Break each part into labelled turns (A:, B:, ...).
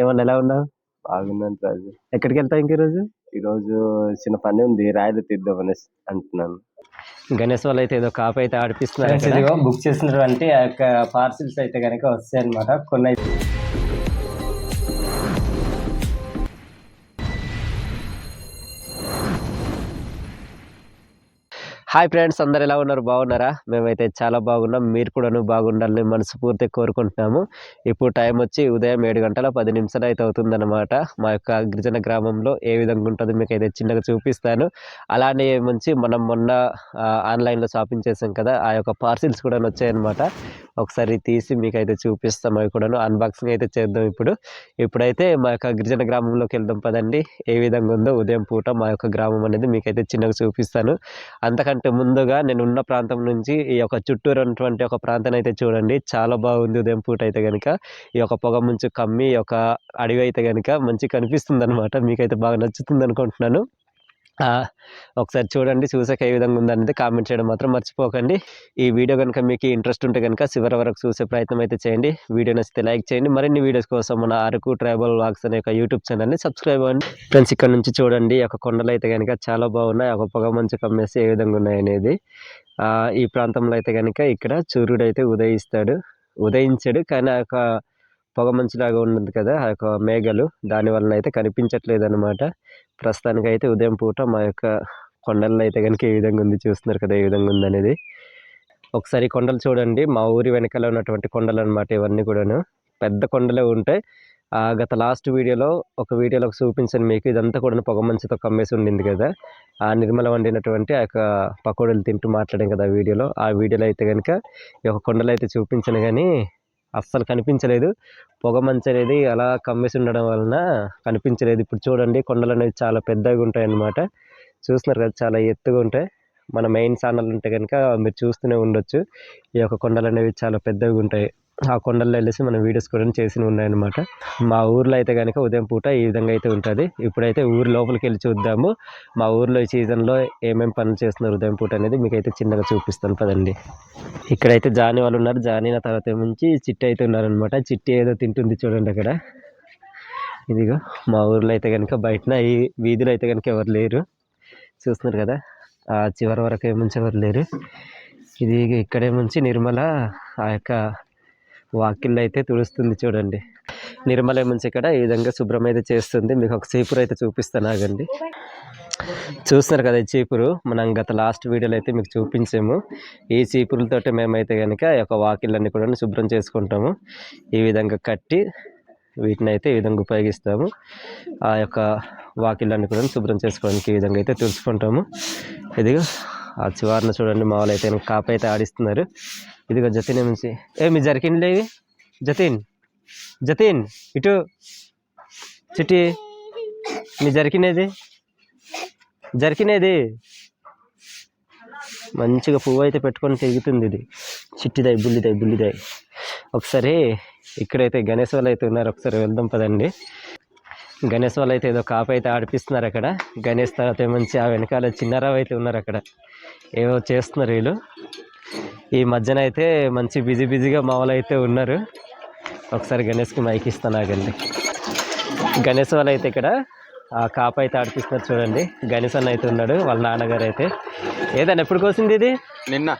A: ఏమన్నా ఎలా ఉన్నావు?
B: బాగున్నాను రాజు.
A: ఎక్కడికి వెళ్తావు ఇంక ఈరోజు
B: ఈ రోజు? చిన్న పని ఉంది. రాయలు తీద్దామని అంటున్నాను.
A: గణేష్ వాళ్ళు అయితే ఏదో కాపు అయితే ఆడిపిస్తున్నారు బుక్ చేసినటువంటి ఆ యొక్క పార్సిల్స్ అయితే కనుక వస్తాయి అనమాట కొన్ని అయితే హాయ్ ఫ్రెండ్స్ అందరు ఎలా ఉన్నారు? బాగున్నారా? మేమైతే చాలా బాగున్నాం. మీరు కూడాను బాగుండాలని మనస్ఫూర్తిగా కోరుకుంటున్నాము. ఇప్పుడు టైం వచ్చి ఉదయం ఏడు గంటల పది నిమిషాలు అయితే అవుతుందన్నమాట. మా యొక్క గిరిజన గ్రామంలో ఏ విధంగా ఉంటుందో మీకు అయితే చిన్నగా చూపిస్తాను. అలానే మంచి మనం మొన్న ఆన్లైన్లో షాపింగ్ చేసాం కదా ఆ యొక్క పార్సిల్స్ కూడా వచ్చాయన్నమాట. ఒకసారి తీసి మీకు అయితే చూపిస్తాం అవి కూడాను. అన్బాక్సింగ్ అయితే చేద్దాం ఇప్పుడు. ఇప్పుడైతే మా యొక్క గిరిజన గ్రామంలోకి వెళ్దాం పదండి. ఏ విధంగా ఉందో ఉదయం పూట మా యొక్క గ్రామం అనేది మీకైతే చిన్నగా చూపిస్తాను. అంతకంటే ముందుగా నేను ఉన్న ప్రాంతం నుంచి ఈ యొక్క చుట్టూరు ఉన్నటువంటి ఒక ప్రాంతాన్ని అయితే చూడండి. చాలా బాగుంది ఉదయం పూట అయితే కనుక ఈ యొక్క పొగ ముంచు కమ్మి ఈ యొక్క అడవి అయితే కనుక మంచి కనిపిస్తుంది అనమాట మీకైతే బాగా నచ్చుతుంది అనుకుంటున్నాను ఒకసారి చూడండి చూసాక ఏ విధంగా ఉందనేది కామెంట్ చేయడం మాత్రం మర్చిపోకండి. ఈ వీడియో కనుక మీకు ఇంట్రెస్ట్ ఉంటే కనుక చివరి వరకు చూసే ప్రయత్నం అయితే చేయండి. వీడియో నచ్చితే లైక్ చేయండి. మరిన్ని వీడియోస్ కోసం మన అరకు ట్రైబల్ వాక్స్ అనే ఒక యూట్యూబ్ ఛానల్ని సబ్స్క్రైబ్ అవ్వండి. ఫ్రెండ్స్ ఇక్కడ నుంచి చూడండి ఒక కొండలు అయితే కనుక చాలా బాగున్నాయి. ఒక పొగ మంచు కమ్మేసి ఏ విధంగా ఉన్నాయి అనేది. ఈ ప్రాంతంలో అయితే కనుక ఇక్కడ సూర్యుడు అయితే ఉదయిస్తాడు. ఉదయించాడు కానీ ఆ యొక్క పొగ మంచులాగా ఉన్నది కదా ఆ యొక్క మేఘలు దాని వలన అయితే కనిపించట్లేదు అనమాట ప్రస్తుతానికి అయితే ఉదయం పూట మా యొక్క కొండల్లో అయితే కనుక ఏ విధంగా ఉంది చూస్తున్నారు కదా ఏ విధంగా ఉంది అనేది. ఒకసారి కొండలు చూడండి. మా ఊరి వెనకాల ఉన్నటువంటి కొండలు అనమాట ఇవన్నీ కూడాను. పెద్ద కొండలే ఉంటాయి. ఆ గత లాస్ట్ వీడియోలో ఒక వీడియోలో చూపించాను మీకు. ఇదంతా కూడా పొగ మంచుతో కమ్మేసి ఉండింది కదా. ఆ నిర్మల వండినటువంటి ఆ యొక్క పకోడీలు తింటూ మాట్లాడాం కదా ఆ వీడియోలో. ఆ వీడియోలో అయితే కనుక ఈ యొక్క కొండలు అయితే చూపించాను కానీ అస్సలు కనిపించలేదు. పొగ మంచు అనేది అలా కమ్మేసి ఉండడం వలన కనిపించలేదు. ఇప్పుడు చూడండి కొండలు అనేవి చాలా పెద్దగా ఉంటాయి అన్నమాట చూస్తున్నారు కదా చాలా ఎత్తుగా ఉంటాయి. మన మెయిన్ ఛానల్ ఉంటే కనుక మీరు చూస్తూనే ఉండొచ్చు. ఈ యొక్క కొండలు అనేవి చాలా పెద్దగా ఉంటాయి. ఆ కొండల్లో వెళ్ళేసి మనం వీడియోస్ కూడా చేసి ఉన్నాయన్నమాట. మా ఊర్లో అయితే కనుక ఉదయం పూట ఈ విధంగా అయితే ఉంటుంది. ఇప్పుడైతే ఊరి లోపలికి వెళ్ళి చూద్దాము. మా ఊర్లో ఈ సీజన్లో ఏమేమి పనులు చేస్తున్నారు ఉదయం పూట అనేది మీకు అయితే చిన్నగా చూపిస్తాను. పదండి. ఇక్కడైతే జాని వాళ్ళు ఉన్నారు. జాని నా తర్వాత నుంచి చిట్టి అయితే ఉన్నారనమాట చిట్టి ఏదో తింటుంది చూడండి అక్కడ. ఇదిగో మా ఊర్లో అయితే కనుక బయటన ఈ వీధిలో అయితే కనుక ఎవరు లేరు. చూస్తున్నారు కదా? ఆ చివరి వరకు ఏముంచి ఎవరు లేరు. ఇది ఇక్కడే నుంచి నిర్మల ఆ యొక్క వాకిళ్ళు అయితే తుడుస్తుంది చూడండి. నిర్మల నుంచి ఇక్కడ ఈ విధంగా శుభ్రం అయితే చేస్తుంది. మీకు ఒక చీపురు అయితే చూపిస్తాను ఆగండి. చూస్తున్నారు కదా ఈ చీపురు. మనం గత లాస్ట్ వీడియోలో అయితే మీకు చూపించాము. ఈ చీపురులతోటి మేమైతే కనుక ఈ యొక్క వాకిళ్ళన్నీ కూడా శుభ్రం చేసుకుంటాము. ఈ విధంగా కట్టి వీటిని అయితే ఈ విధంగా ఉపయోగిస్తాము. ఆ యొక్క వాకిళ్ళన్నీ కూడా శుభ్రం చేసుకోవడానికి ఈ విధంగా అయితే తుడుచుకుంటాము. ఇదిగో ఆ చివరిన చూడండి మా వాళ్ళు అయితే కాపు అయితే ఆడిస్తున్నారు. ఇదిగో జతిన్ నుంచి. ఏ మీ జరికిన్ ఇవి? జతిన్ జతిన్ ఇటు. చిట్టి మీ జరికినేది జరికినేది మంచిగా పువ్వు అయితే పెట్టుకొని తెగుతుంది ఇది. చిట్టిదాయి బుల్లిదాయి బుల్లిదాయి. ఒకసారి ఇక్కడైతే గణేష్ వాళ్ళు అయితే ఉన్నారు. ఒకసారి వెళ్దాం పదండి. గణేష్ వాళ్ళు అయితే ఏదో కాపు అయితే ఆడిపిస్తున్నారు అక్కడ. గణేష్ తర్వాత మంచి ఆ వెనకాల చిన్నారావు అయితే ఉన్నారు అక్కడ. ఏవో చేస్తున్నారు వీళ్ళు. ఈ మధ్యన అయితే మంచి బిజీ బిజీగా మా వాళ్ళు అయితే ఉన్నారు. ఒకసారి గణేష్కి మైక్ ఇస్తాను ఆగండి గణేష్ వాళ్ళు అయితే ఇక్కడ ఆ కాపు అయితే ఆడిపిస్తున్నారు చూడండి. గణేష్ అన్న అయితే ఉన్నాడు వాళ్ళ నాన్నగారు అయితే. ఏదన్నా ఎప్పుడు కోసింది ఇది?
B: నిన్న.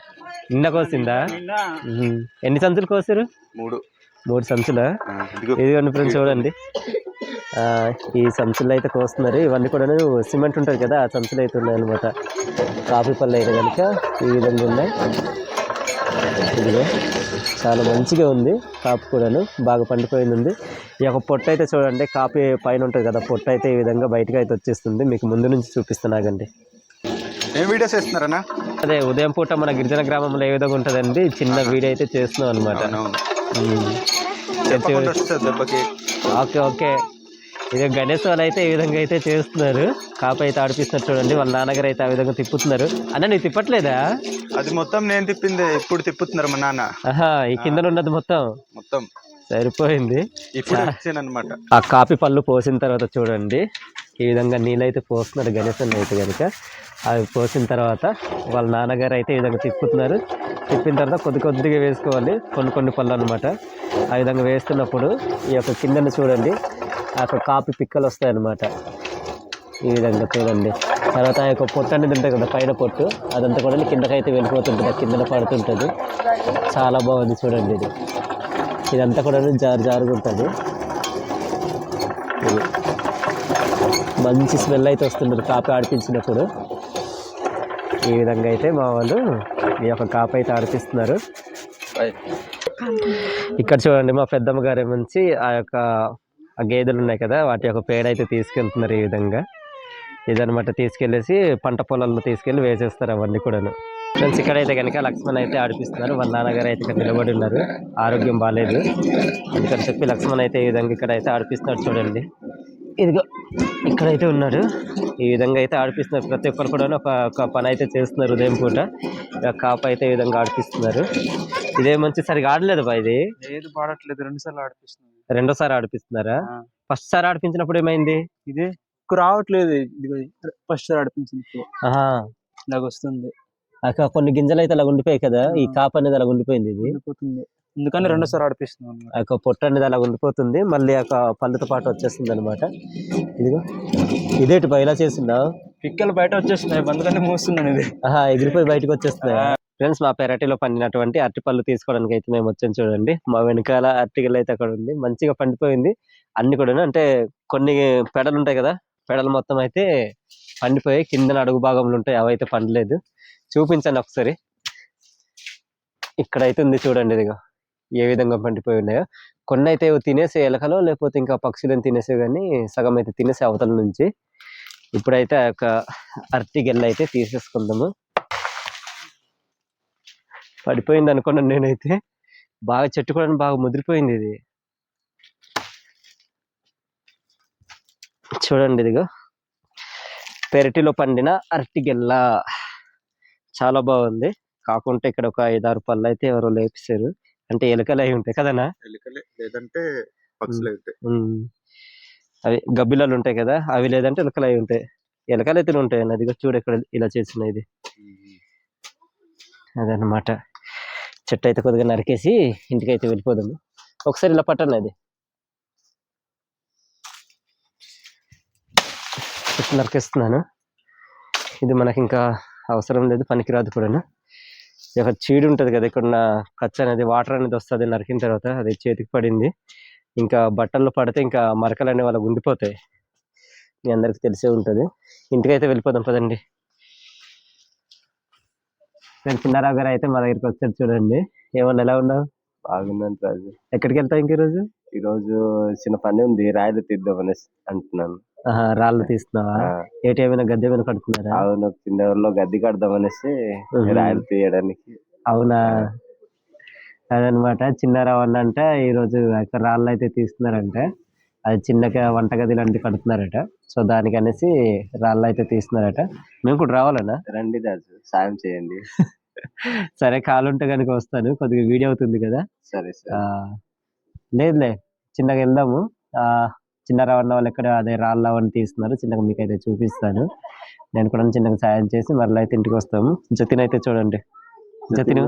A: నిన్న కోసిందా. ఎన్ని సంచులు కోసారు?
B: మూడు.
A: మూడు సంచులా? ఇదిగోండి ఫ్రెండ్స్ చూడండి. ఈ సంచులు అయితే కోస్తున్నారు. ఇవన్నీ కూడా సిమెంట్ ఉంటుంది కదా ఆ సంచులు అయితే ఉన్నాయి అనమాట కాఫీ పళ్ళు అయితే కనుక ఈ విధంగా ఉన్నాయి. ఇదిగో చాలా మంచిగా ఉంది కాపు కూడాను బాగా పండిపోయింది. ఉంది ఈ యొక్క పొట్టు అయితే చూడండి కాఫీ పైన ఉంటుంది కదా పొట్టు అయితే ఈ విధంగా బయటకు అయితే వచ్చేస్తుంది. మీకు ముందు నుంచి చూపిస్తున్నాగండి
B: ఏం వీడియోస్ వేస్తున్నారన్నా
A: అదే ఉదయం పూట మన గిరిజన గ్రామంలో ఏ విధంగా ఉంటుందండి చిన్న వీడియో అయితే చేస్తున్నాం అనమాట ఓకే ఓకే. ఇది గణేష్ వాళ్ళు అయితే ఈ విధంగా అయితే చేస్తున్నారు. కాపు అయితే ఆడిపిస్తున్నారు చూడండి. వాళ్ళ నాన్నగారు అయితే ఆ విధంగా తిప్పుతున్నారు. అన్న నీకు తిప్పట్లేదా?
B: అది మొత్తం నేను తిప్పింది. ఇప్పుడు తిప్పుతున్నారు మా నాన్న.
A: ఆహా ఈ కింద ఉన్నది మొత్తం?
B: మొత్తం.
A: సరిపోయింది.
B: ఇప్పుడు అనమాట
A: ఆ కాపీ పళ్ళు పోసిన తర్వాత చూడండి. ఈ విధంగా నీళ్ళైతే పోస్తున్నారు గణేష్ అన్న అయితే కనుక అవి పోసిన తర్వాత వాళ్ళ నాన్నగారు అయితే ఈ విధంగా తిప్పుతున్నారు. తిప్పిన తర్వాత కొద్ది కొద్దిగా వేసుకోవాలి. కొన్ని కొన్ని పళ్ళు అనమాట ఆ విధంగా వేస్తున్నప్పుడు ఈ యొక్క కిందన చూడండి. ఆ యొక్క కాపీ పిక్కలు వస్తాయి అన్నమాట ఈ విధంగా చూడండి. తర్వాత ఆ యొక్క పొట్టు అనేది ఉంటుంది కదా పైన పొట్టు. అదంతా కూడా కిందకైతే వెళ్ళిపోతుంటుంది కిందన పడుతుంటుంది. చాలా బాగుంది చూడండి ఇది. ఇదంతా కూడా జారు జారుగా ఉంటుంది. మంచి స్మెల్ అయితే వస్తుంది కాపీ ఆడిపించినప్పుడు. ఈ విధంగా అయితే మా వాళ్ళు ఈ యొక్క కాపీ అయితే ఆడిపిస్తున్నారు. ఇక్కడ చూడండి మా పెద్దమ్మ గారి నుంచి ఆ యొక్క ఆ గేదెలు ఉన్నాయి కదా వాటి యొక్క పేడ అయితే తీసుకెళ్తున్నారు ఈ విధంగా. ఇదనమాట తీసుకెళ్ళేసి పంట పొలాల్లో తీసుకెళ్ళి వేసేస్తారు అవన్నీ కూడాను. ఫ్రెండ్స్ ఇక్కడైతే కనుక లక్ష్మణ్ అయితే ఆడిపిస్తున్నారు. వాళ్ళ నాన్నగారు అయితే ఇక్కడ నిలబడి ఉన్నారు. ఆరోగ్యం బాగాలేదు అందుకని చెప్పి లక్ష్మణ్ అయితే ఈ విధంగా ఇక్కడ అయితే ఆడిపిస్తున్నారు చూడండి. ఇదిగో ఇక్కడైతే ఉన్నారు ఈ విధంగా అయితే ఆడిపిస్తున్నారు. ప్రతి ఒక్కరు కూడా ఒక ఒక పని అయితే చేస్తున్నారు ఉదయం పూట. కాప కాపు అయితే ఈ విధంగా ఆడిపిస్తున్నారు. ఇదే మంచి సరిగా ఆడలేదు బా ఇది?
C: లేదు పాడట్లేదు. రెండు సార్లు ఆడిపిస్తుంది
A: రెండోసారి ఆడిపిస్తున్నారా. ఫస్ట్ సారి ఆడిపించినప్పుడు ఏమైంది?
C: ఇదే రావట్లేదు. ఇదిగో ఫస్ట్ సార్ ఆడిపించింది ఇలాగ వస్తుంది.
A: కొన్ని గింజలు అయితే అలా ఉండిపోయాయి కదా? ఈ కాపు అనేది అలా ఉండిపోయింది ఇది.
C: అందుకని రెండోసారి ఆడిపిస్తున్నాం.
A: ఆ యొక్క పొట్టు అనేది అలా ఉండిపోతుంది. మళ్ళీ ఆ పళ్ళతో పాటు వచ్చేస్తుంది అనమాట ఇదిగో. ఇదేటి బా ఇలా చేస్తున్నావు
C: పిక్కలు బయట వచ్చేస్తున్నాయి. అందుకని మూస్తున్నాను ఇది
A: ఎగిరిపోయి బయటకు వచ్చేస్తున్నాయి? ఫ్రెండ్స్ మా పెరటిలో పండినటువంటి అరటి పళ్ళు తీసుకోవడానికి అయితే మేము వచ్చాం చూడండి. మా వెనకాల అరటికలు అయితే అక్కడ ఉంది. మంచిగా పండిపోయింది. అన్ని కూడా అంటే కొన్ని పెడలు ఉంటాయి కదా పెడలు మొత్తం అయితే పండిపోయి కింద అడుగు భాగంలో ఉంటాయి. అవైతే పండలేదు. చూపించండి ఒకసారి. ఇక్కడైతే ఉంది చూడండి ఇదిగో. ఏ విధంగా పండిపోయి ఉన్నాయో. కొన్ని అయితే తినేసే ఎలకలో లేకపోతే ఇంకా పక్షులను తినేసే కానీ సగం అయితే తినేసే అవతల నుంచి. ఇప్పుడైతే ఆ యొక్క అరటి గెల్ల అయితే తీసేసుకుందాము. పడిపోయింది అనుకున్నాను నేనైతే. బాగా చెట్టు కూడా బాగా ముదిరిపోయింది ఇది. చూడండి ఇదిగో. పెరటిలో పండిన అరటి గెల్ల చాలా బాగుంది. కాకుంటే ఇక్కడ ఒక ఐదారు పళ్ళు అయితే ఎవరో లేపిస్తారు. అంటే ఎలుకలు అయి ఉంటాయి కదనా?
D: లేదంటే.
A: అవి గబ్బిలాలు ఉంటాయి కదా అవి లేదంటే ఎలుకలు అయి ఉంటాయి. ఎలుకలు అయితే ఉంటాయి అన్న. అదిగో చూడు ఇక్కడ ఇలా చేసిన ఇది అదనమాట చెట్టు అయితే కొద్దిగా నరికేసి ఇంటికి అయితే వెళ్ళిపోదాము. ఒకసారి ఇలా పట్టండి అది. చెట్టు నరికేస్తున్నాను. ఇది మనకి ఇంకా అవసరం లేదు పనికిరాదు కూడాను. ఒక చీడు ఉంటుంది కదా ఇక్కడ ఉన్న కచ్చ అనేది వాటర్ అనేది వస్తుంది నరికిన తర్వాత అది చేతికి పడింది. ఇంకా బట్టల్లో పడితే ఇంకా మరకలు అనేవి వాళ్ళకి ఉండిపోతాయి. మీ అందరికి తెలిసే ఉంటుంది. ఇంటికైతే వెళ్ళిపోదాం పదండి. నేను చిన్నారావు గారు అయితే మా దగ్గరికి వచ్చారు చూడండి. ఏమన్నా ఎలా ఉన్నావు?
B: బాగున్నాను రాజు.
A: ఎక్కడికి వెళ్తావు ఇంక ఈరోజు?
B: ఈ రోజు చిన్న పని ఉంది రాయలు తీద్దామని అంటున్నాను.
A: ఆహా, రాళ్ళు తీస్తున్నావా?
B: ఆ,
A: ఏటి ఏమైనా గద్దె ఏమైనా కడుతున్నారా
B: అవును కింద ఊర్లో గడ్డి కడదామనేసి. రాయలు తీయడానికి.
A: అవునా? అదనమాట చిన్నారావు అన్న అంటే ఈ రోజు అక్కడ రాళ్ళు అయితే తీస్తున్నారంట. అది చిన్నగా వంటగది లాంటివి కడుతున్నారట. సో దానికి అనేసి రాళ్ళు అయితే తీస్తున్నారట. మేము కూడా రావాలన్నా
B: రండి రాజు సాయం చేయండి.
A: సరే కాలుంటే కనుక వస్తాను. కొద్దిగా వీడియో అవుతుంది కదా.
B: సరే
A: లేదులే చిన్నగా వెళ్దాము. ఆ చిన్నారావు అన్న వాళ్ళు ఎక్కడ అదే రాళ్ళు అవన్నీ తీస్తున్నారు. చిన్నగా మీకు అయితే చూపిస్తాను. నేను కూడా చిన్నగా సాయం చేసి మళ్ళీ అయితే ఇంటికి వస్తాము. జతిన్ అయితే చూడండి. జతిన్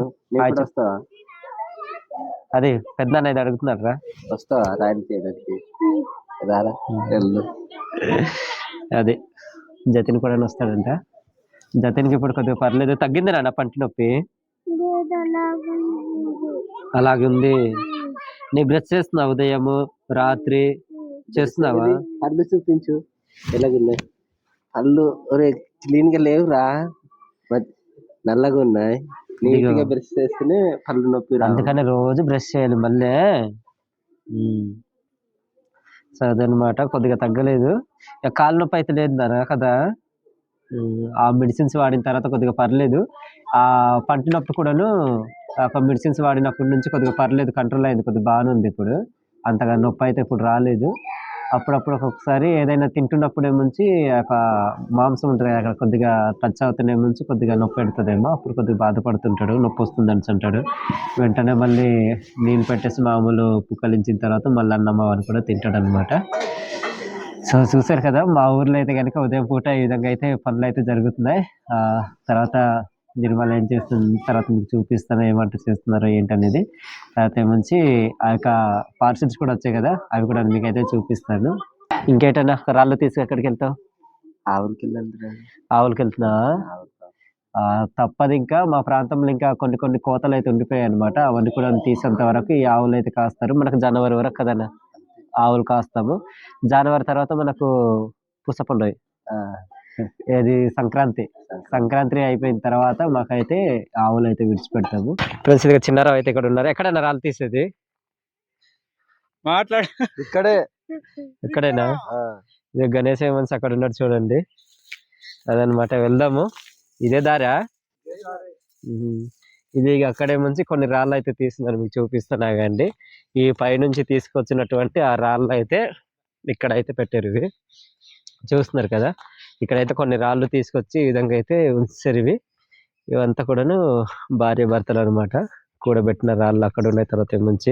A: అదే పెద్ద అనేది
B: రాయలు తీయడానికి రారా వెళ్ళు.
A: అదే జతిన్ కూడా వస్తాడంట. జతిన్కి ఇప్పుడు కొద్దిగా పర్లేదు. తగ్గింది నాన్న పంటి నొప్పి? అలాగే ఉంది. నీ బ్రష్ చేస్తున్నావు ఉదయము రాత్రి? చేస్తున్నావా?
B: పళ్ళు చూపించు. ఎలాగున్నాయి? పళ్ళు ఒరే క్లీన్గా లేవురా నల్లగా ఉన్నాయి. నీట్గా
A: ఇదిగో.
B: బ్రష్ చేస్తేనే పళ్ళు నొప్పి.
A: అందుకని రోజు బ్రష్ చేయాలి మళ్ళీ. సో అదనమాట. కొద్దిగా తగ్గలేదు. ఇక కాలు నొప్పి అయితే లేదు కదా. ఆ మెడిసిన్స్ వాడిన తర్వాత కొద్దిగా పర్లేదు. ఆ పంటినప్పుడు కూడాను ఆ మెడిసిన్స్ వాడినప్పటి నుంచి కొద్దిగా పర్లేదు కంట్రోల్ అయింది కొద్దిగా బాగానే ఉంది ఇప్పుడు. అంతగా నొప్పి అయితే ఇప్పుడు రాలేదు. అప్పుడప్పుడు ఒక్కొక్కసారి ఏదైనా తింటున్నప్పుడే నుంచి ఒక మాంసం ఉంటుంది అక్కడ కొద్దిగా టచ్ అవుతున్న నుంచి కొద్దిగా నొప్పి పెడుతుందేమో అప్పుడు కొద్దిగా బాధపడుతుంటాడు నొప్పి వస్తుంది అని అంటాడు వెంటనే మళ్ళీ నీళ్ళు పెట్టేసి మామూలు పుక్కలించిన తర్వాత మళ్ళీ అన్నమ్మ అని కూడా తింటాడు అనమాట సో చూసారు కదా మా ఊర్లో అయితే కనుక ఉదయం పూట ఈ విధంగా అయితే పనులు అయితే జరుగుతున్నాయి. ఆ తర్వాత నిర్మల ఏం చేస్తుంది తర్వాత మీకు చూపిస్తాను ఏమంట చేస్తున్నారో ఏంటనేది. తర్వాత ఏమంచి ఆ యొక్క పార్సిల్స్ కూడా వచ్చాయి కదా అవి కూడా మీకు అయితే చూపిస్తాను. ఇంకేటన్నా రాళ్ళు తీసుకు ఎక్కడికి వెళ్తావు?
B: ఆవులకి
A: వెళ్తున్నావా? ఆ, తప్పదు ఇంకా. మా ప్రాంతంలో ఇంకా కొన్ని కొన్ని కోతలు అయితే ఉండిపోయాయి అనమాట అవన్నీ కూడా తీసేంత వరకు ఈ ఆవులు అయితే కాస్తారు. మనకు జనవరి వరకు కదన్నా. ఆవులు కాస్తాము. జనవరి తర్వాత మనకు పుసపండుగ ఏది సంక్రాంతి. సంక్రాంతి. అయిపోయిన తర్వాత మాకైతే ఆవులు అయితే విడిచిపెడతాము. ఫ్రెండ్స్ ఇదిగో చిన్నారావు అయితే ఇక్కడ ఉన్నారు. ఎక్కడన్నా రాళ్ళు తీసేది?
C: మాట్లాడు.
B: ఇక్కడే.
A: ఎక్కడైనా ఇది గణేష్ ఏమన్స్ అక్కడ ఉన్నాడు చూడండి. అదనమాట వెళ్దాము. ఇదే దారా. ఇది అక్కడే నుంచి కొన్ని రాళ్ళు అయితే తీస్తున్నారు మీకు చూపిస్తున్నా కండి ఈ పైనుంచి తీసుకొచ్చినటువంటి ఆ రాళ్ళు అయితే ఇక్కడ అయితే పెట్టారు ఇవి. చూస్తున్నారు కదా ఇక్కడైతే కొన్ని రాళ్ళు తీసుకొచ్చి ఈ విధంగా అయితే ఉంచారు ఇవి. ఇవంతా కూడాను భార్య భర్తలు అనమాట కూడబెట్టిన రాళ్ళు అక్కడ ఉన్నాయి తర్వాత నుంచి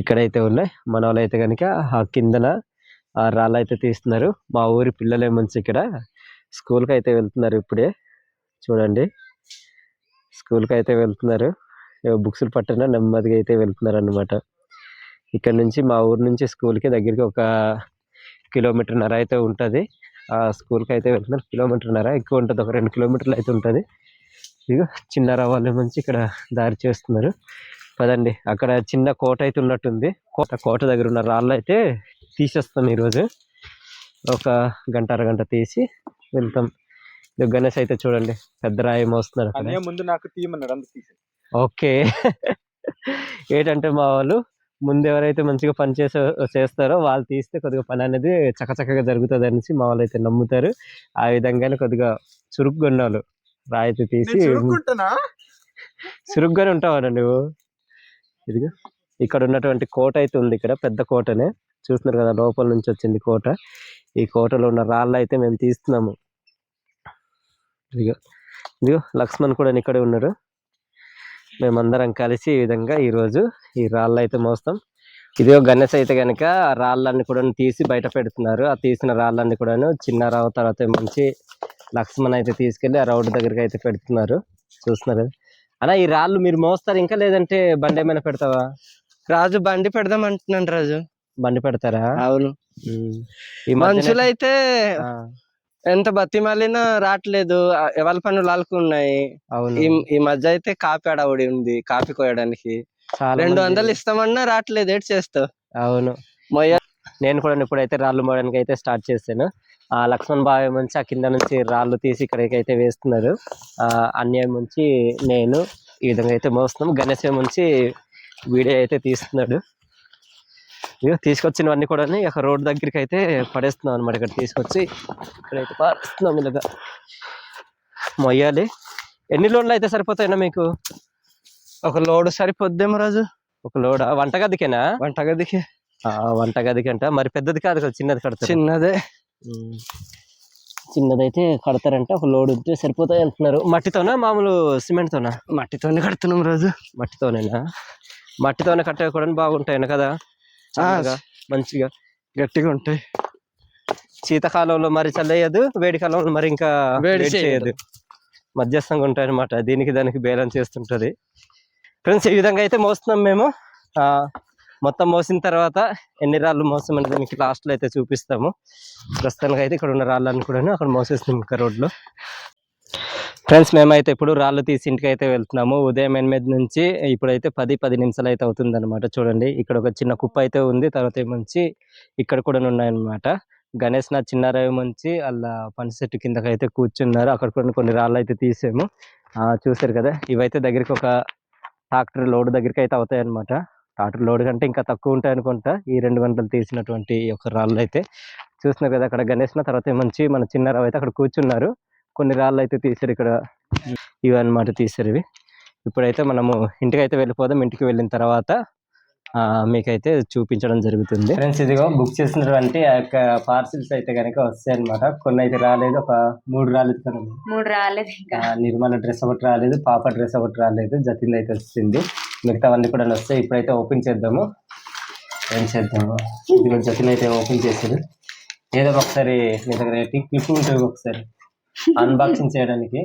A: ఇక్కడైతే ఉన్నాయి. మన వాళ్ళు అయితే కనుక ఆ కిందన ఆ రాళ్ళు అయితే తీస్తున్నారు. మా ఊరి పిల్లలే మంచి ఇక్కడ స్కూల్కి అయితే వెళ్తున్నారు ఇప్పుడే. చూడండి. స్కూల్కి అయితే వెళ్తున్నారు బుక్స్లు పట్టిన నెమ్మదిగా అయితే వెళ్తున్నారు అనమాట ఇక్కడ నుంచి మా ఊరు నుంచి స్కూల్కి దగ్గరికి ఒక కిలోమీటర్న్నర అయితే ఉంటుంది. ఆ స్కూల్కి అయితే వెళ్తున్నారు కిలోమీటర్న్నర ఎక్కువ ఉంటుంది. ఒక రెండు కిలోమీటర్లు అయితే ఉంటుంది. ఇక చిన్నర వాళ్ళ నుంచి ఇక్కడ దారి చేస్తున్నారు. పదండి. అక్కడ చిన్న కోట అయితే ఉన్నట్టుంది. కోట కోట దగ్గర ఉన్న రాళ్ళు అయితే తీసేస్తాం ఈరోజు. ఒక గంట అరగంట తీసి వెళ్తాం. గణేష్ అయితే చూడండి పెద్ద రాయి మోస్తున్నారు
C: ముందు నాకు తీయమన్నాడు అందుకు తీసాను
A: ఓకే. ఏంటంటే మా వాళ్ళు ముందు ఎవరైతే మంచిగా పని చేసే చేస్తారో వాళ్ళు తీస్తే కొద్దిగా పని అనేది చకచకగా జరుగుతుంది అనేసి మా వాళ్ళు అయితే నమ్ముతారు. ఆ విధంగానే కొద్దిగా చురుగ్గా ఉన్న వాళ్ళు రాయి అయితే తీసి చురుగ్గానే ఉంటావా నువ్వు? ఇదిగో ఇక్కడ ఉన్నటువంటి కోట అయితే ఉంది ఇక్కడ పెద్ద కోటనే. చూస్తున్నారు కదా లోపల నుంచి వచ్చింది కోట. ఈ కోటలో ఉన్న రాళ్ళు అయితే మేము తీస్తున్నాము. ఇదిగో. ఇదిగో లక్ష్మణ్ కూడా ఇక్కడే ఉన్నారు మేమందరం కలిసి ఈ విధంగా ఈరోజు ఈ రాళ్ళు అయితే మోస్తాం. ఇదిగో గణేష్ అయితే కనుక ఆ రాళ్ళన్ని కూడా తీసి బయట పెడుతున్నారు. ఆ తీసిన రాళ్ళన్ని కూడాను చిన్న రావు తర్వాత మంచి లక్ష్మణ్ అయితే తీసుకెళ్ళి ఆ రోడ్డు దగ్గరికి అయితే పెడుతున్నారు. చూస్తున్నారు కదా. అన్న ఈ రాళ్ళు మీరు మోస్తారు ఇంకా లేదంటే బండి ఏమైనా పెడతావా?
B: రాజు బండి పెడదాం అంటున్నాను రాజు.
A: బండి పెడతారా?
B: అవును.
A: ఈ
B: మనుషులైతే ఎంత బతిమాలినా రావట్లేదు. ఎవరి పనులు
A: అవును.
B: ఈ ఈ మధ్య అయితే కాపీ అడవుడి ఉంది కాపీ కోయడానికి. రెండు వందలు ఇస్తామన్నా రావట్లేదు. ఏడు చేస్తావు?
A: అవును.
B: మొయ్య
A: నేను కూడా ఇప్పుడైతే రాళ్ళు మోయడానికి అయితే స్టార్ట్ చేశాను. ఆ లక్ష్మణ్ బావి నుంచి ఆ కింద నుంచి రాళ్ళు తీసి ఇక్కడికి అయితే వేస్తున్నారు. ఆ అన్యాయం నుంచి నేను ఈ విధంగా అయితే మోస్తున్నాం. గణేశ్ నుంచి వీడియో అయితే తీస్తున్నాడు. ఇక తీసుకొచ్చినవన్నీ కూడా ఒక రోడ్ దగ్గరికి అయితే పడేస్తున్నాం అనమాట ఇక్కడ తీసుకొచ్చి ఇక్కడైతే పారేస్తున్నాం ఇలాగా. మొయ్యాలి. ఎన్ని లోడ్లు అయితే సరిపోతాయినా మీకు?
B: ఒక లోడు సరిపోద్దేమో రాజు.
A: ఒక లోడ్? వంటగదికేనా?
B: వంటగదికి.
A: వంటగదికి అంట మరి పెద్దది కాదు కదా చిన్నది కడతారు.
B: చిన్నదే.
A: చిన్నదైతే కడతారంట. ఒక లోడ్ ఉంటే సరిపోతాయి అంటున్నారు. మట్టితోనా? మామూలు సిమెంట్తోనా?
B: మట్టితోనే కడుతున్నాం రాజు.
A: మట్టితోనేనా? మట్టితోనే కట్టే కూడా బాగుంటాయి కదా. చల్లగా, మంచిగా.
B: గట్టిగా ఉంటాయి.
A: శీతాకాలంలో మరి చల్లేయదు వేడి కాలంలో మరి ఇంకా
B: వేడి చేయదు.
A: మధ్యస్థంగా ఉంటాయి అనమాట దీనికి దానికి బేలం చేస్తుంటది. ఫ్రెండ్స్ ఈ విధంగా అయితే మోస్తున్నాం మేము. ఆ మొత్తం మోసిన తర్వాత ఎన్ని రాళ్ళు మోస్తామని దీనికి లాస్ట్లో అయితే చూపిస్తాము. ప్రస్తుతానికి అయితే ఇక్కడ ఉన్న రాళ్ళని కూడా అక్కడ మోసేస్తున్నాం ఇంకా రోడ్లో. ఫ్రెండ్స్ మేమైతే ఇప్పుడు రాళ్ళు తీసి ఇంటికి అయితే వెళ్తున్నాము. ఉదయం ఎనిమిది నుంచి ఇప్పుడైతే పది పది నిమిషాలు అయితే అవుతుంది అనమాట చూడండి ఇక్కడ ఒక చిన్న కుప్ప అయితే ఉంది. తర్వాత ఏమంచి ఇక్కడ కూడా ఉన్నాయన్నమాట. గణేష్ నా చిన్నారావి మంచి అలా పని చెట్టు కిందకి అయితే కూర్చున్నారు. అక్కడ కూడా కొన్ని రాళ్ళు అయితే తీసాము. ఆ, చూశారు కదా ఇవైతే దగ్గరికి ఒక ట్రాక్టర్ లోడ్ దగ్గరికి అయితే అవుతాయి అనమాట ట్రాక్టర్ లోడ్ కంటే ఇంకా తక్కువ ఉంటాయి అనుకుంటా ఈ రెండు గంటలు తీసినటువంటి ఈ యొక్క రాళ్ళు అయితే. చూస్తున్నారు కదా అక్కడ గణేష్ నా తర్వాత మంచి మన చిన్నారావు అయితే అక్కడ కూర్చున్నారు. కొన్ని రాళ్ళు అయితే తీసారు ఇక్కడ. ఇవి అన్నమాట తీసారు ఇవి. ఇప్పుడైతే మనము ఇంటికి అయితే వెళ్ళిపోదాం. ఇంటికి వెళ్ళిన తర్వాత ఆ, మీకైతే చూపించడం జరుగుతుంది. ఫ్రెండ్స్ ఇదిగో బుక్ చేసినటువంటి ఆ యొక్క పార్సిల్స్ అయితే కనుక వస్తాయి అనమాట కొన్ని అయితే రాలేదు. ఒక మూడు రాలేదు కదా.
E: మూడు రాలేదు ఇంకా.
A: నిర్మల డ్రెస్ ఒకటి రాలేదు. పాప డ్రెస్ ఒకటి రాలేదు. జతిన్ అయితే వచ్చింది. మిగతావన్నీ కూడా వస్తాయి. ఇప్పుడైతే ఓపెన్ చేద్దాము. ఏం చేద్దాము? ఇదిగో జతిన్ అయితే ఓపెన్ చేసారు ఏదో ఒకసారి మీ దగ్గర క్లిప్ ఉంటుంది ఒకసారి. అన్బాక్సింగ్ చేయడానికి.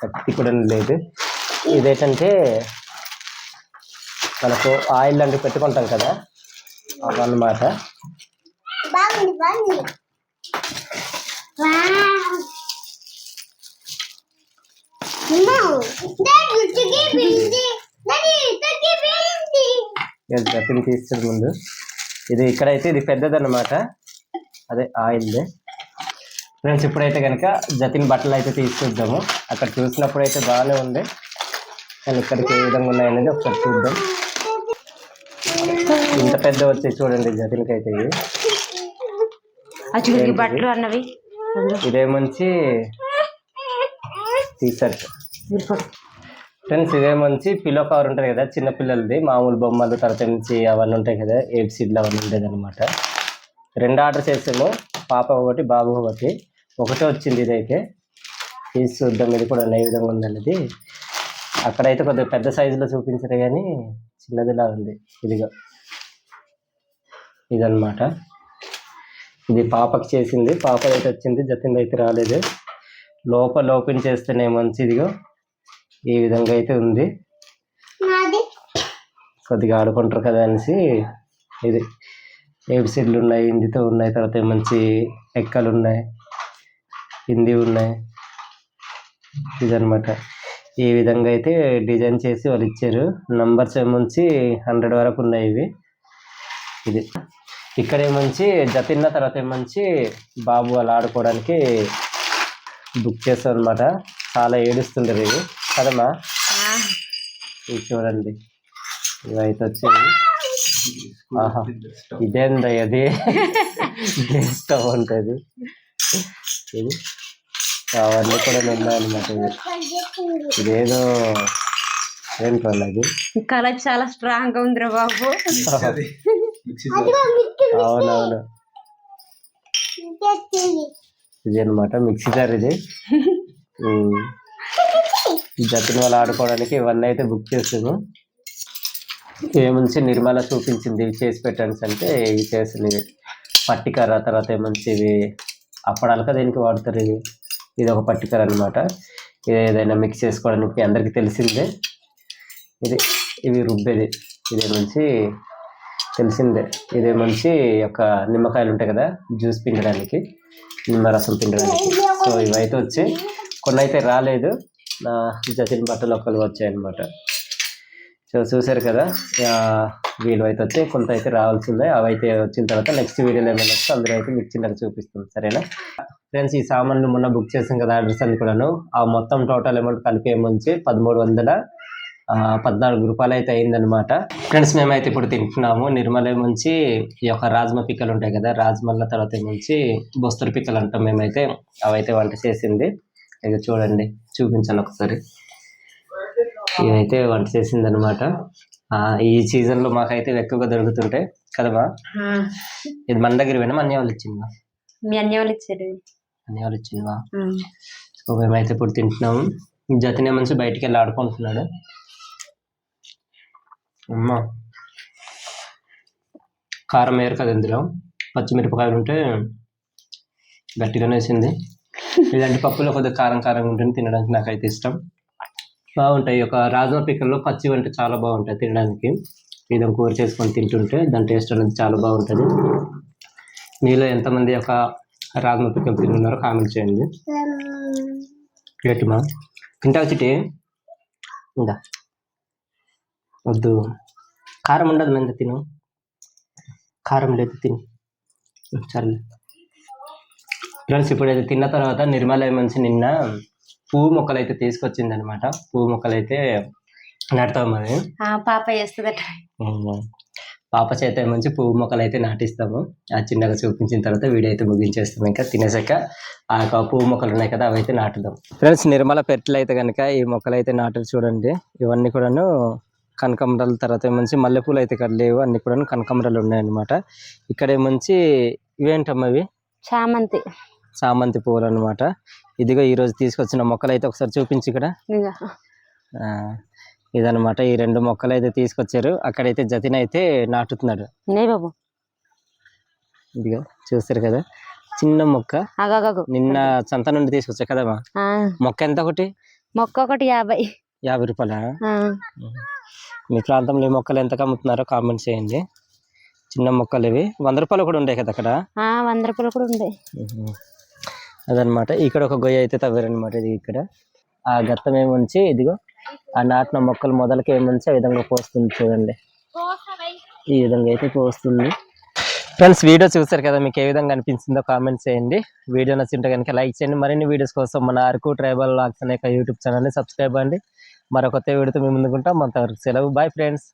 A: కత్తి కూడా లేదు. ఇదేంటంటే మనకు ఆయిల్ లాంటివి పెట్టుకుంటాం కదా అవన్నమాట. జతిని తీస్తుంది ముందు. ఇది ఇక్కడైతే ఇది పెద్దదన్నమాట. అదే ఆయిల్ ఫ్రెండ్స్ ఇప్పుడైతే కనుక జతిన్ బట్టలు అయితే తీసుకొద్దాము. అక్కడ చూసినప్పుడు అయితే బాగానే ఉంది. కానీ ఇక్కడికి ఏ విధంగా ఉన్నాయనేది ఒకసారి చూద్దాం. ఇంత పెద్ద వచ్చి చూడండి జతిన్కి అయితే ఇవి.
F: బట్టలు అన్నవి.
A: ఇదేమంచి టీ షర్ట్ ఫ్రెండ్స్ ఇదేమంచి పిల్లో కవర్ ఉంటుంది కదా చిన్న పిల్లలది. మామూలు బొమ్మలు తర్వాత నుంచి అవన్నీ ఉంటాయి కదా ఏబిసిడ్లు అవన్నీ ఉండేది అనమాట రెండు ఆర్డర్ చేసాము. పాప ఒకటి బాబు ఒకటి. ఒకటే వచ్చింది ఇదైతే. తీసి చూద్దాం ఇది కూడా ఏ విధంగా ఉందన్నది. అక్కడైతే కొద్దిగా పెద్ద సైజులో చూపించారు కానీ చిన్నదిలా ఉంది ఇదిగా. ఇదన్నమాట. ఇది పాపకి చేసింది. పాప అయితే వచ్చింది. జతిన్ అయితే రాలేదు. లోపల ఓపెన్ చేస్తేనే మంచిదిగా. ఈ విధంగా అయితే ఉంది. కొద్దిగా ఆడుకుంటారు కదా అనేసి ఇది. ఏబిసిడ్లు ఉన్నాయి హిందీతో ఉన్నాయి తర్వాత మంచి ఎక్కలు ఉన్నాయి హిందీ ఉన్నాయి. ఇదనమాట ఈ విధంగా అయితే డిజైన్ చేసి వాళ్ళు ఇచ్చారు. నంబర్స్ ఏమొచ్చి హండ్రెడ్ వరకు ఉన్నాయి ఇవి. ఇది. ఇక్కడ ఏమంచి జతిన్న తర్వాత ఏమంచి బాబు వాళ్ళు ఆడుకోవడానికి బుక్ చేస్తాం అనమాట చాలా ఏడుస్తుంటారు ఇవి. కదమ్మా? ఇది చూడండి. ఇవైతే వచ్చింది. ఆహా. ఇదేందా అది? స్టవ్ ఉంటుంది ఇది. అవన్నీ కూడా ఉన్నాయన్నమాట ఇది ఇదేదో ఏంటో అది?
F: కలర్ చాలా స్ట్రాంగ్గా ఉందిరా బాబు.
A: అవునవును. ఇది అనమాట మిక్సీ జార్ ఇది. జతిన్ వాళ్ళు ఆడుకోవడానికి ఇవన్నీ అయితే బుక్ చేసాము ఏముంచి నిర్మల చూపించింది ఇవి చేసి పెట్టండి అంటే ఇవి చేసింది. పట్టికర తర్వాత ఏమంచి ఇవి? అప్పడాలక దేనికి వాడతారు ఇవి. ఇది ఒక పర్టికులర్ అనమాట ఇది ఏదైనా మిక్స్ చేసుకోవడానికి అందరికీ తెలిసిందే. ఇది ఇవి రుబ్బేది. ఇదేమంచి తెలిసిందే. ఇదేమంచి ఒక నిమ్మకాయలు ఉంటాయి కదా జ్యూస్ పిండడానికి నిమ్మరసం పిండడానికి. సో ఇవైతే వచ్చి కొన్ని అయితే రాలేదు. నా జతిన్ బట్టలు ఒకరు వచ్చాయన్నమాట. సో చూసారు కదా ఆ, వీళ్ళు అయితే వచ్చి కొంత అయితే రావాల్సిందే. అవైతే వచ్చిన తర్వాత నెక్స్ట్ వీడియోలో ఏమైనా వస్తే అందరూ అయితే మీకు చిన్నగా చూపిస్తుంది సరేనా? ఫ్రెండ్స్ ఈ సామాన్లు మొన్న బుక్ చేసాం కదా అడ్రస్ అని కూడాను. ఆ మొత్తం టోటల్ అమౌంట్ కలిపి ఏమొచ్చి పదమూడు వందల పద్నాలుగు రూపాయలు అయితే అయిందనమాట ఫ్రెండ్స్ మేమైతే ఇప్పుడు తింటున్నాము. నిర్మల ఏమొచ్చి ఈ యొక్క రాజ్మా పిక్కలు ఉంటాయి కదా రాజ్మల్ల తర్వాత ఏమొచ్చి బొస్తరు పిక్కలు అంటాం మేమైతే. అవైతే వంట చేసింది. ఇక చూడండి చూపించాను ఒకసారి. ఇదైతే వంట చేసింది అనమాట ఈ సీజన్లో మాకైతే ఎక్కువగా దొరుకుతుంటాయి. కదమ్మా? ఇది మన దగ్గర పోయినా వాళ్ళు ఇచ్చిందా?
F: మీ వాళ్ళు ఇచ్చారు.
A: అన్నీ వాళ్ళు ఇచ్చిందా సో మేమైతే ఇప్పుడు తింటున్నాము. జతినే మంచి బయటికి వెళ్ళి ఆడుకుంటున్నాడు. అమ్మా. కారం వేరు కదా ఇందులో. పచ్చిమిరపకాయలు ఉంటే గట్టిగానే వేసింది. ఇలాంటి పప్పులో కొద్దిగా కారం కారంగా ఉంటుంది తినడానికి నాకైతే ఇష్టం. బాగుంటాయి. ఒక రాజ్మా పిక్కల్లో పచ్చి అంటే చాలా బాగుంటాయి తినడానికి. ఇదం కూర చేసుకొని తింటుంటే దాని టేస్ట్ అనేది చాలా బాగుంటుంది. మీలో ఎంతమంది ఒక రాజ్మా పిక్కలు తిన్నారో కామెంట్ చేయండి. ఏంటిమా తింటావు చిటి ఇందా వద్దు. కారం ఉండదు మంది తిను? కారం లేదు తిను. సర్లే. ఫ్రెండ్స్ ఇప్పుడైతే తిన్న తర్వాత నిర్మల మంచి నిన్న పువ్వు మొక్కలు అయితే తీసుకొచ్చింది అనమాట పువ్వు మొక్కలు అయితే నాటుతాం మరి
F: పాప చేస్తుందట.
A: పాప చేత మంచి పువ్వు మొక్కలు అయితే నాటిస్తాము. ఆ చిన్నగా చూపించిన తర్వాత వీడియో అయితే ముగించేస్తాం ఇంకా తినేసాక ఆ యొక్క పువ్వు మొక్కలు ఉన్నాయి కదా అవి అయితే నాటుదాం. ఫ్రెండ్స్ నిర్మల పెట్లు అయితే కనుక ఈ మొక్కలు అయితే నాటులు చూడండి. ఇవన్నీ కూడాను కనకాంబరాల తర్వాత మంచి మల్లెపూలు అయితే ఇక్కడ లేవు. అన్ని కూడా కనకాంబరాలు ఉన్నాయన్నమాట. ఇక్కడ ఏమంచి ఇవేంటమ్మా ఇవి?
F: చామంతి.
A: చామంతి పువ్వులు అనమాట ఇదిగో ఈ రోజు తీసుకొచ్చిన మొక్కలు అయితే ఒకసారి చూపించి ఇక్కడ. ఇదన్నమాట. ఈ రెండు మొక్కలు అయితే తీసుకొచ్చారు. అక్కడైతే జతిన్ అయితే నాటుతున్నాడు
F: బాబు.
A: ఇదిగో చూస్తారు కదా. చిన్న మొక్క. నిన్న సంత నుండి తీసుకొచ్చా
F: ఆ,
A: మొక్క ఎంత ఒకటి?
F: మొక్క ఒకటి యాభై.
A: యాభై రూపాయల? మీ ప్రాంతంలో ఈ మొక్కలు ఎంత అమ్ముతున్నారో కామెంట్ చేయండి. చిన్న మొక్కలు ఇవి. వంద రూపాయలు కూడా ఉంటాయి కదా అక్కడ?
F: వంద రూపాయలు కూడా
A: మ్మ్. అదనమాట ఇక్కడ ఒక గొయ్యి అయితే తవ్వారనమాట ఇది ఇక్కడ. ఆ గత్తం ఏముంచి ఇదిగో ఆ నాటిన మొక్కలు మొదలకి మంచి ఆ విధంగా పోస్తుంది చూడండి. ఈ విధంగా అయితే పోస్తుంది. ఫ్రెండ్స్ వీడియో చూసారు కదా మీకు ఏ విధంగా అనిపించిందో కామెంట్ చేయండి. వీడియో నచ్చింటే కనుక లైక్ చేయండి. మరిన్ని వీడియోస్ కోసం మన అరకు ట్రైబల్ లాక్స్ అనే యూట్యూబ్ ఛానల్ని సబ్స్క్రైబ్ అండి మరొక కొత్త వీడియోతో మేము ముందుకుంటాం అంతవరకు సెలవు. Bye friends